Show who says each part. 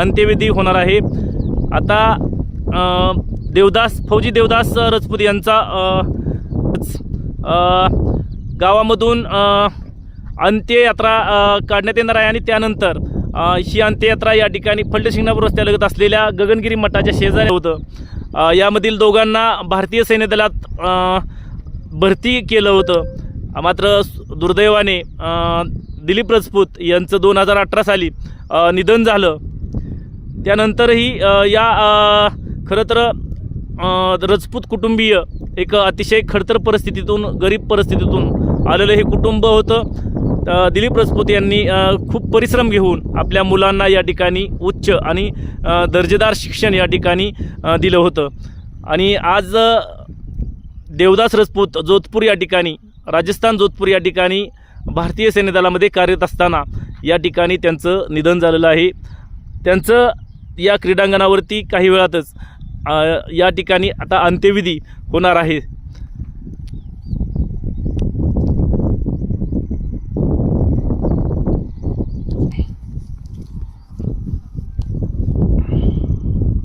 Speaker 1: अंत्यविधी होणार आहे. आता देवदास फौजी देवदास रजपूत यांचा गावामधून अंत्ययात्रा काढण्यात येणार आहे आणि त्यानंतर ही अंत्ययात्रा या ठिकाणी फलटशिंगणापूर रस्त्यालगत असलेल्या गगनगिरी मठाच्या शेजारी होतं. यामधील दोघांना भारतीय सैन्य दलात भरती केलं होतं. मात्र दुर्दैवाने दिलीप राजपूत यांचं दोन हजार अठरा साली निधन झालं. त्यानंतरही या खरं तर रजपूत कुटुंबीय एक अतिशय खडतर परिस्थितीतून गरीब परिस्थितीतून आलेलं हे कुटुंब होतं. दिलीप रजपूत यांनी खूप परिश्रम घेऊन आपल्या मुलांना या ठिकाणी उच्च आणि दर्जेदार शिक्षण या ठिकाणी दिलं होतं. आणि आज देवदास रजपूत जोधपूर या ठिकाणी राजस्थान जोधपूर या ठिकाणी भारतीय सैन्यदलामध्ये कार्यरत असताना या ठिकाणी त्यांचं निधन झालेलं आहे. त्यांचं या क्रीडांगणावरती काही वेळातच या ठिकाणी आता अंत्यविधी होणार आहे.